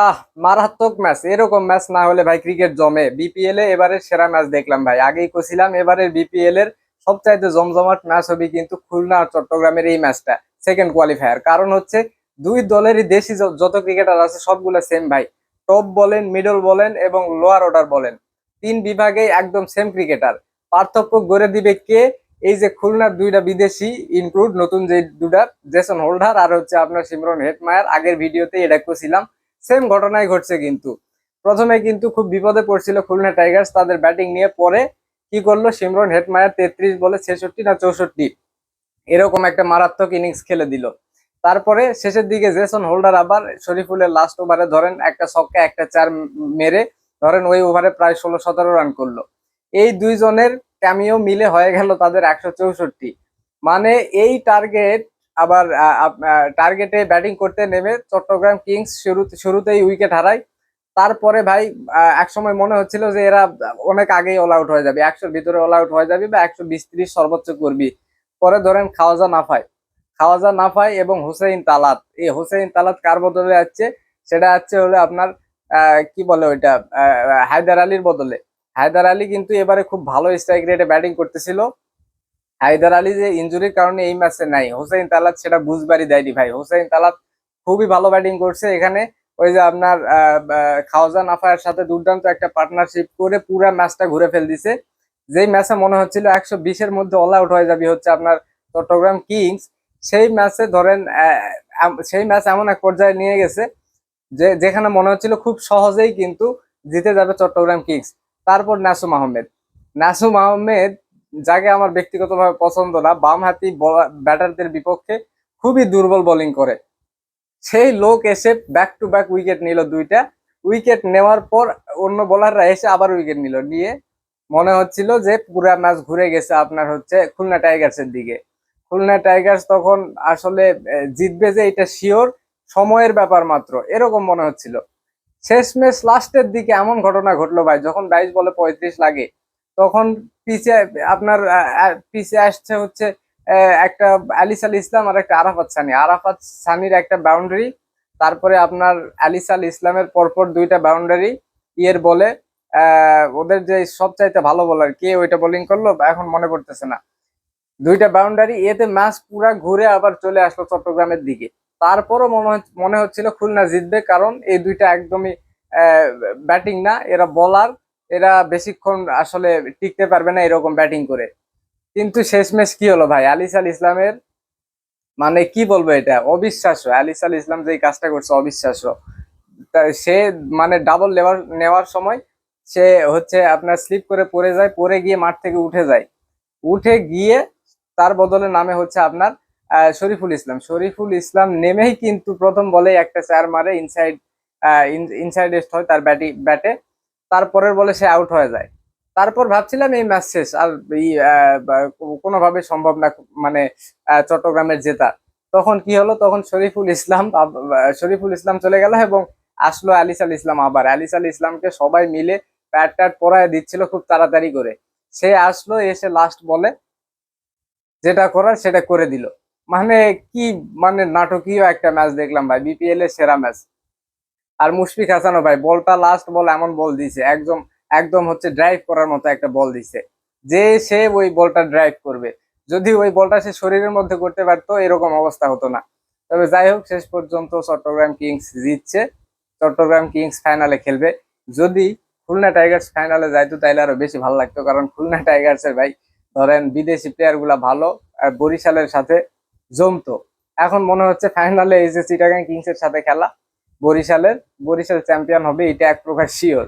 আহ, মারাত্মক ম্যাচ এরকম ম্যাচ না হলে ভাই ক্রিকেট জমে। বিপিএল এ এবারে সেরা ম্যাচ দেখলাম ভাই। আগেই কছিলাম এবারের বিপিএল এর সবচাইতে জমজমাট ম্যাচ হবে কিন্তু খুলনা আর চট্টগ্রামের এই ম্যাচটা সেকেন্ড কোয়ালিফায়ার কারণ হচ্ছে দুই দলেরই দেশি যত ক্রিকেটার আছে, সবগুলো সেম ভাই। টপ বলেন মিডল বলেন এবং লোয়ার অর্ডার বলেন। তিন বিভাগেই একদম সেম ক্রিকেটার পার্থক্য গড়ে দিবে কে? এই যে খুলনার দুইটা বিদেশি ইনক্লুড নতুন যে দুটা জেসন হোল্ডার আর হচ্ছে আপনার সিমরন হেটমায়ার আগের ভিডিওতে এটা করছিলাম সেম ঘটনাই ঘটছে কিন্তু। প্রথমে কিন্তু খুব বিপদে পড়ছিল খুলনা টাইগার্স তাদের ব্যাটিং নিয়ে। পরে কি করল? সিমরন হেটমায়ার তেত্রিশ বলে ছেষট্টি না চৌষট্টি? এরকম একটা মারাত্মক ইনিংস খেলে দিল। তারপরে শেষের দিকে জেসন হোল্ডার আবার শরীফুলের লাস্ট ওভারে ধরেন একটা ছক্কা, একটা চার মেরে ধরেন ওই ওভারে প্রায় ষোলো সতেরো রান করল। এই দুইজনের ক্যামিও মিলে হয়ে গেল তাদের একশো চৌষট্টি। মানে এই টার্গেট আবার টার্গেটে ব্যাটিং করতে নেমে চট্টগ্রাম কিংস শুরু, শুরুতেই উইকেট হারায়। তারপরে ভাই একসময় মনে হচ্ছিল যে এরা অনেক আগেই অল আউট হয়ে যাবে। একশোর ভিতরে অল আউট হয়ে যাবে বা একশো বিশ ত্রিশ সর্বোচ্চ করবি পরে ধরেন খাওয়াজা নাফায় খাওয়াজা নাফাই এবং হুসেইন তালাত। এই হুসেইন তালাত কার বদলে যাচ্ছে? সেটা হচ্ছে হলো আপনার কি বলে ওইটা? হায়দার আলীর বদলে। হায়দার আলী কিন্তু এবারে খুব ভালো স্ট্রাইক রেটে ব্যাটিং করতেছিল। হায়দার আলী যে ইনজুরির কারণে এই ম্যাচে নাই। হোসেন তালাত সেটা বুঝবারই দেয়নি ভাই। হোসেন তালাত খুবই ভালো ব্যাটিং করছে। এখানে ওই যে আপনার খাওয়াজা নাফায়ের সাথে দুর্দান্ত একটা পার্টনারশিপ করে পুরো ম্যাচটা ঘুরে ফেল দিছে। যেই ম্যাচে মনে হচ্ছিল একশো বিশের মধ্যে অল আউট হয়ে যাবে হচ্ছে আপনার চট্টগ্রাম কিংস, সেই ম্যাচে ধরেন সেই ম্যাচ এমন এক পর্যায়ে নিয়ে গেছে যে, যেখানে মনে হচ্ছিল খুব সহজেই কিন্তু জিতে যাবে চট্টগ্রাম কিংস। তারপর নাসুম আহমেদ। নাসুম আহমেদ যাকে আমার ব্যক্তিগতভাবে পছন্দ না, বাম হাতি ব্যাটারদের বিপক্ষে খুবই দুর্বল বোলিং করে। সেই লোক এসে ব্যাক টু ব্যাক উইকেট নিল দুইটা। উইকেট নেওয়ার পর অন্য বোলাররা এসে আবার উইকেট নিল। নিয়ে মনে হচ্ছিল যে পুরা ম্যাচ ঘুরে গেছে আপনার হচ্ছে খুলনা টাইগার্সের দিকে। খুলনা টাইগার্স তখন আসলে জিতবে যে এটা শিওর সময়ের ব্যাপার মাত্র, এরকম মনে হচ্ছিল। শেষ ম্যাচ লাস্টের দিকে এমন ঘটনা ঘটলো ভাই, যখন বাইশ বলে পঁয়ত্রিশ লাগে, তখন পিছে আপনার পিছে আসছে হচ্ছে একটা আলিস আল ইসলাম আর একটা আরাফাত সানি। আরাফাত সানির একটা বাউন্ডারি তারপরে আপনার আলিস আল ইসলামের পরপর দুইটা বাউন্ডারি ইয়ের বলে ওদের যে সবচাইতে ভালো বলার কে ওইটা বোলিং করল এখন মনে পড়তেছে না। দুইটা বাউন্ডারি এতে ম্যাচ পুরা ঘুরে আবার চলে আসলো চট্টগ্রামের দিকে। তারপরও মনে মনে হচ্ছিল খুলনা জিতবে, কারণ এই দুইটা একদমই ব্যাটিং না, এরা বলার এরা বেশিক্ষণ আসলে টিকতে পারবে না এরকম ব্যাটিং করে। কিন্তু শেষ শেষমেশ কি হলো ভাই? আলিস আল ইসলামের মানে কি বলব এটা? অবিশ্বাস্য। আলিস আল ইসলাম যে কাজটা করছে, অবিশ্বাস্য। সে মানে ডাবল নেওয়ার নেওয়ার সময় সে হচ্ছে আপনার স্লিপ করে পড়ে যায়, পড়ে গিয়ে মাঠ থেকে উঠে যায়। উঠে গিয়ে তার বদলে নামে হচ্ছে আপনার শরীফুল ইসলাম। শরীফুল ইসলাম নেমেই কিন্তু প্রথম বলেই একটা চার মারে ইনসাইড ইনসাইড এস্ট হয় তার ব্যাটি ব্যাটে তারপরের বলে সে আউট হয়ে যায়। তারপর ভাবছিলাম এই ম্যাচ শেষ, আর কোনোভাবে সম্ভব না মানে চট্টগ্রামের জেতা। তখন কি হলো? তখন শরীফুল ইসলাম শরীফুল ইসলাম চলে গেল এবং আসলো আলিস আল ইসলাম আবার। আলিস আল ইসলামকে সবাই মিলে প্যাট ট্যাট পরায় দিচ্ছিল খুব তাড়াতাড়ি করে। সে আসলো, এসে লাস্ট বলে যেটা করার সেটা করে দিল। মানে কি মানে নাটকীয় একটা ম্যাচ দেখলাম ভাই বিপিএল এর সেরা ম্যাচ আর মুশফিক হাসানও ভাই, বলটা লাস্ট বল এমন বল দিছে একদম একদম হচ্ছে ড্রাইভ করার মতো একটা বল দিছে যে সে ওই বলটা ড্রাইভ করবে। যদি ওই বলটা সে শরীরের মধ্যে করতে পারতো, এরকম অবস্থা হতো না। তবে যাই হোক, শেষ পর্যন্ত চট্টগ্রাম কিংস জিতছে। চট্টগ্রাম কিংস ফাইনালে খেলবে। যদি খুলনা টাইগার্স ফাইনালে যাইতো, তাইলে আরও বেশি ভালো লাগতো। কারণ খুলনা টাইগার্সের ভাই, ধরেন বিদেশি প্লেয়ারগুলা ভালো, আর বরিশালের সাথে জমতো। এখন মনে হচ্ছে ফাইনালে এই যে চিটাগাং কিংসের সাথে খেলা বরিশালের বরিশাল চ্যাম্পিয়ন হবে এটা এক প্রকার শিওর